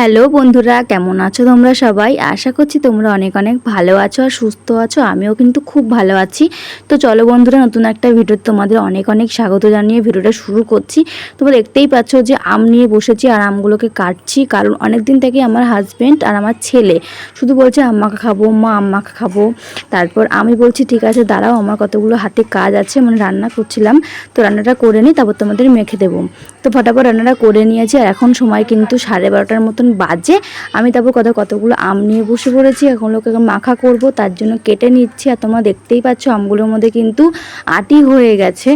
Hello বন্ধুরা, কেমন আছো তোমরা সবাই? আশা করছি তোমরা অনেক অনেক ভালো আছো আর সুস্থ আছো। আমিও কিন্তু খুব ভালো আছি। তো চলো বন্ধুরা, নতুন একটা ভিডিও তোমাদের অনেক অনেক স্বাগত জানিয়ে ভিডিওটা শুরু করছি। তোমরা দেখতেই পাচ্ছ যে আম নিয়ে বসেছি আর আমগুলোকে কাটছি, কারণ অনেক দিন থেকে আমার হাজব্যান্ড আর আমার ছেলে শুধু বলছে, আম্মাকে খাব, মা আম্মাকে খাব। তারপর আমি বলছি, ঠিক আছে, দাঁড়াও, আমার কতগুলো হাতে কাজ আছে। মানে রান্না করছিলাম। তো রান্নাটা করে নিই, তারপর তোমাদের মেখে দেবো। তো ফটাফট রান্নাটা করে নিয়েছি আর এখন সময় কিন্তু সাড়ে বারোটার মতন বাজে। আমি তারপর কত কতগুলো আম নিয়ে বসে পড়েছি, এখন লোকে মাখা করব, তার জন্য কেটে নিচ্ছি, আর তোমরা দেখতেই পাচ্ছ আমগুলোর মধ্যে কিন্তু আটি হয়ে গেছে।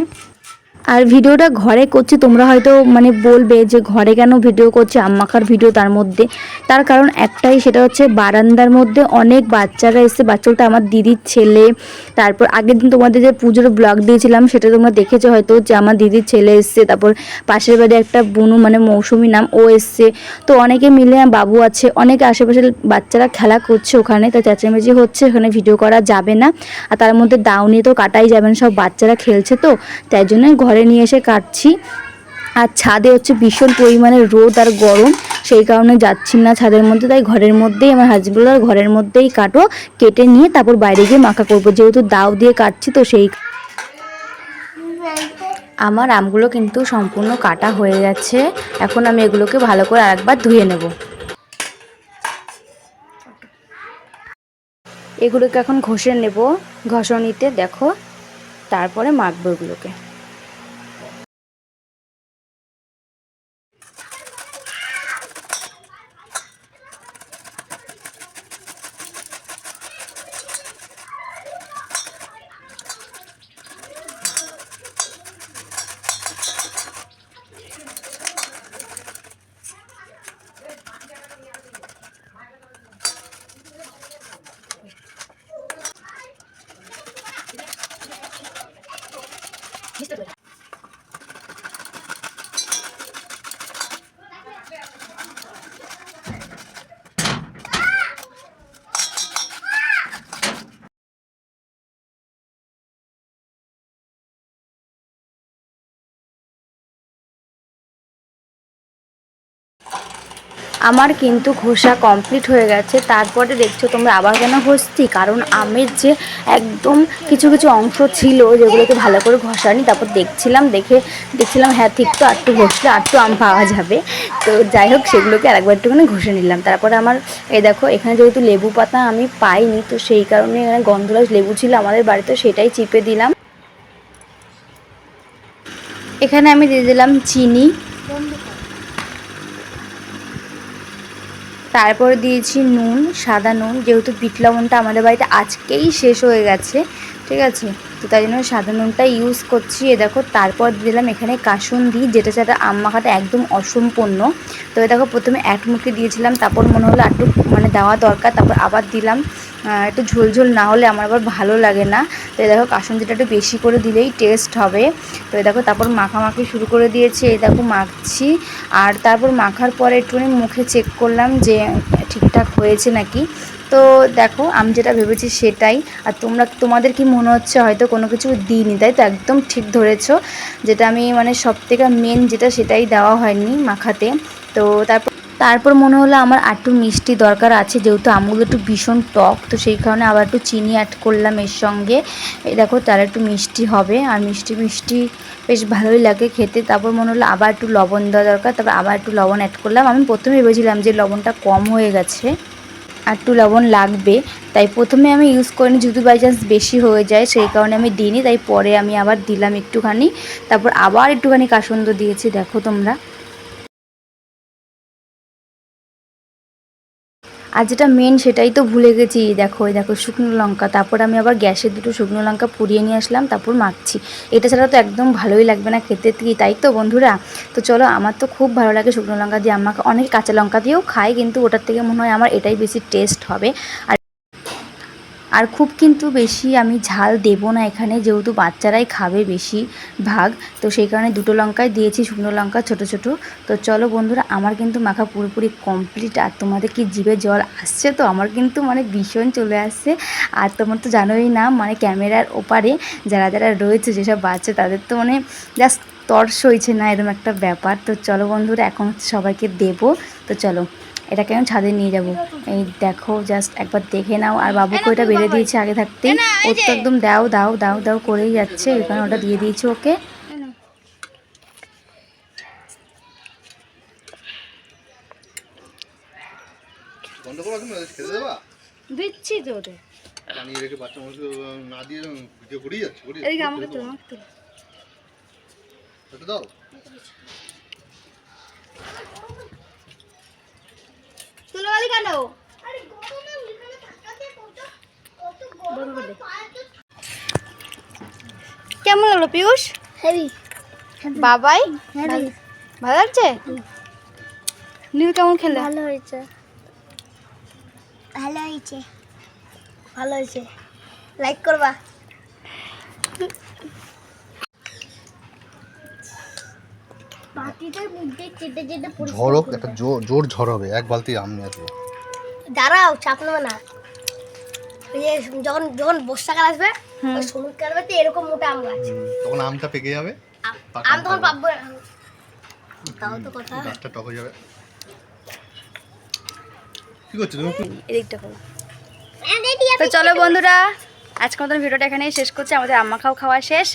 আর ভিডিওটা ঘরে করছি, তোমরা হয়তো মানে বলবে যে ঘরে কেন ভিডিও করছে আম্মাকার ভিডিও তার মধ্যে। তার কারণ একটাই, সেটা হচ্ছে বারান্দার মধ্যে অনেক বাচ্চারা এসে, বাচ্চাটা আমার দিদির ছেলে। তারপর আগের দিন তোমাদের যে পুজোর ব্লগ দিয়েছিলাম, সেটা তোমরা দেখেছ হয়তো যে আমার দিদির ছেলে এসছে। তারপর পাশের বাড়ি একটা বুনু মানে মৌসুমি নাম, ও এসছে। তো অনেকে মিলে বাবু আছে, অনেকে আশেপাশের বাচ্চারা খেলা করছে ওখানে, তো চেঁচামেচি হচ্ছে ওখানে ভিডিও করা যাবে না। আর তার মধ্যে দাউনি তো কাটাই যাবে না, সব বাচ্চারা খেলছে তো, তাই জন্য ঘরে নিয়ে এসে কাটছি। আর ছাদে হচ্ছে ভীষণ পরিমাণে রোদ আর গরম, সেই কারণে যাচ্ছি না ছাদের মধ্যে, তাই ঘরের মধ্যেই আমার হাজবেন্ড আর ঘরের মধ্যেই কাটো, কেটে নিয়ে তারপর বাইরে গিয়ে মাখা করব। যেহেতু দাও দিয়ে কাটছি তো সেই আমার আমগুলো কিন্তু সম্পূর্ণ কাটা হয়ে গেছে। এখন আমি এগুলোকে ভালো করে আরেকবার ধুয়ে নেব। এগুলোকে এখন ঘষে নেব ঘষণিতে দেখো, তারপরে মাখবো এগুলোকে। Listo, আমার কিন্তু ঘষা কমপ্লিট হয়ে গেছে। তারপরে দেখছ তোমরা আবার কেন ঘষছি কারণ আমের যে একদম কিছু কিছু অংশ ছিল যেগুলোকে ভালো করে ঘষানি, তারপর দেখছিলাম, দেখে দেখছিলাম হ্যাঁ ঠিক তো আটটু ঘষলে আটটু আম পাওয়া যাবে। তো যাই হোক, সেগুলোকে আরেকবার একটুখানি ঘষে নিলাম। তারপরে আমার, এই দেখো, এখানে যেহেতু লেবু পাতা আমি পাইনি, তো সেই কারণে এখানে গন্ধরাজ লেবু ছিল আমাদের বাড়িতে, সেটাই চিপে দিলাম। এখানে আমি দিয়ে দিলাম চিনি। তারপরে দিয়েছি নুন, সাদা নুন, যেহেতু বিট লবণটা আমাদের বাড়িতে আজকেই শেষ হয়ে গেছে, ঠিক আছে? তো তাই জন্য সাদা নুনটা ইউজ করছি। এ দেখো, তারপর দিলাম এখানে কাসুন্দি, যেটা সেটা আম মাখাটা একদম অসম্পূর্ণ। তো এ দেখো, প্রথমে এক মুখে দিয়েছিলাম, তারপর মনে হলো একটু মানে দেওয়া দরকার, তারপর আবার দিলাম। একটু ঝোলঝোল না হলে আমার আবার ভালো লাগে না। তো এই দেখো কাসুন্দিটা একটু বেশি করে দিলেই টেস্ট হবে। তো এই দেখো, তারপর মাখামাখি শুরু করে দিয়েছি, এই দেখো মাখছি। আর তারপর মাখার পরে একটুখানি মুখে চেক করলাম যে ঠিকঠাক হয়েছে নাকি। তো দেখো, আমি যেটা ভেবেছি সেটাই। আর তোমরা, তোমাদের কি মনে হচ্ছে? হয়তো কোনো কিছু দিইনি, তাই তো? একদম ঠিক ধরেছ। যেটা আমি মানে সব থেকে মেন যেটা সেটাই দেওয়া হয়নি মাখাতে। তো তারপর তারপর মনে হলো আমার আর একটু মিষ্টি দরকার আছে, যেহেতু আমগুলো একটু ভীষণ টক, তো সেই কারণে আবার একটু চিনি অ্যাড করলাম এর সঙ্গে। দেখো তার একটু মিষ্টি হবে, আর মিষ্টি মিষ্টি বেশ ভালোই লাগে খেতে। তারপর মনে হলো আবার একটু লবণ দেওয়া দরকার, তারপর আবার একটু লবণ অ্যাড করলাম। আমি প্রথমে ভেবেছিলাম যে লবণটা কম হয়ে গেছে, আর একটু লবণ লাগবে। তাই প্রথমে আমি ইউজ করিনি, যদি বাই চান্স বেশি হয়ে যায়, সেই কারণে আমি দিইনি। তাই পরে আমি আবার দিলাম একটুখানি। তারপর আবার একটুখানি কাসন্দ দিয়েছি, দেখো তোমরা। আর যেটা মেন সেটাই তো ভুলে গেছি। দেখো ওই দেখো শুকনো লঙ্কা, তারপর আমি আবার গ্যাসে দুটো শুকনো লঙ্কা পুড়িয়ে নিয়ে আসলাম, তারপর মাখছি। এটা ছাড়া তো একদম ভালোই লাগবে না খেতে, কি তাই তো বন্ধুরা? তো চলো, আমার তো খুব ভালো লাগে শুকনো লঙ্কা দিয়ে। আমাকে অনেক কাঁচা লঙ্কা দিয়েও খাই কিন্তু ওটার থেকে মনে হয় আমার এটাই বেশি টেস্ট হবে। আর আর খুব কিন্তু বেশি আমি ঝাল দেব না এখানে, যেহেতু বাচ্চারাই খাবে বেশি ভাগ তো সেই কারণে দুটো লঙ্কায় দিয়েছি, শুকনো লঙ্কা, ছোট ছোট। তো চলো বন্ধুরা, আমার কিন্তু মাখা পুরোপুরি কমপ্লিট আর তোমাদের কি জিভে জল আসছে? তো আমার কিন্তু মানে ভীষণ চলে আসছে। আর তোমার তো জানোই না মানে ক্যামেরার ওপারে যারা যারা রয়েছে, যেসব বাচ্চা, তাদের তো মানে জাস্ট তর্স হয়েছে না এরকম একটা ব্যাপার। তো চলো বন্ধুরা, এখন সবাইকে দেবো। তো চলো। এটাকে আমি ছাদে নিয়ে যাব। এই দেখো জাস্ট একবার দেখে নাও। আর বাবুকে ওটা বেড়ে দিয়েছে আগে থাকতেই। ওর তো একদম দাও দাও দাও দাও করেই যাচ্ছে। কারণে ওটা দিয়ে দিয়েছে ওকে। দিচ্ছি তো ওদের। বানিয়ে রেখে বাচ্চা মানুষ না দিয়ে ভিডিও যাচ্ছে আমাকে তো আমাকে তো দাও? কেন? কেমন লাগল পিয়ুষ বাবাই? ভালো লাগছে? নীল কেমন খেলে? ভালো হয়েছে। ভালো হয়েছে। ভালো হয়েছে। লাইক করবা। ঝড় হোক একটা জোর জোর ঝড় হবে এক বালতি আম নিয়ে আসব। দাঁড়াও চাপ নেবে না। যখন যখন বর্ষাকাল আসবে সমুদ্র আসবে তো এরকম মোটা আম গাছ। তখন আমটা পেকে যাবে আম- তখন পাবো তাও তো কথা। গাছটা টক হয়ে যাবে। কি করছ তুমি? এদিকটা করো। তো চলো বন্ধুরা আজকে মতন ভিডিওটা এখানেই শেষ করছি। আমাদের আম্মা খাও খাওয়া শেষ।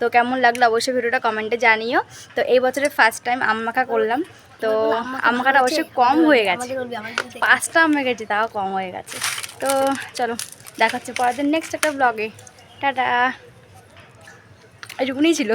তো কেমন লাগল অবশ্যই ভিডিওটা কমেন্টে জানিও। তো এই বছরের ফার্স্ট টাইম আম্মাখা করলাম। তো আম্মাখাটা অবশ্যই কম হয়ে গেছে। পাঁচটা আম গেছে তাও কম হয়ে গেছে। তো চলো দেখা হচ্ছে পরের দিন নেক্সট একটা ব্লগে টাটা এটুকুনি ছিল।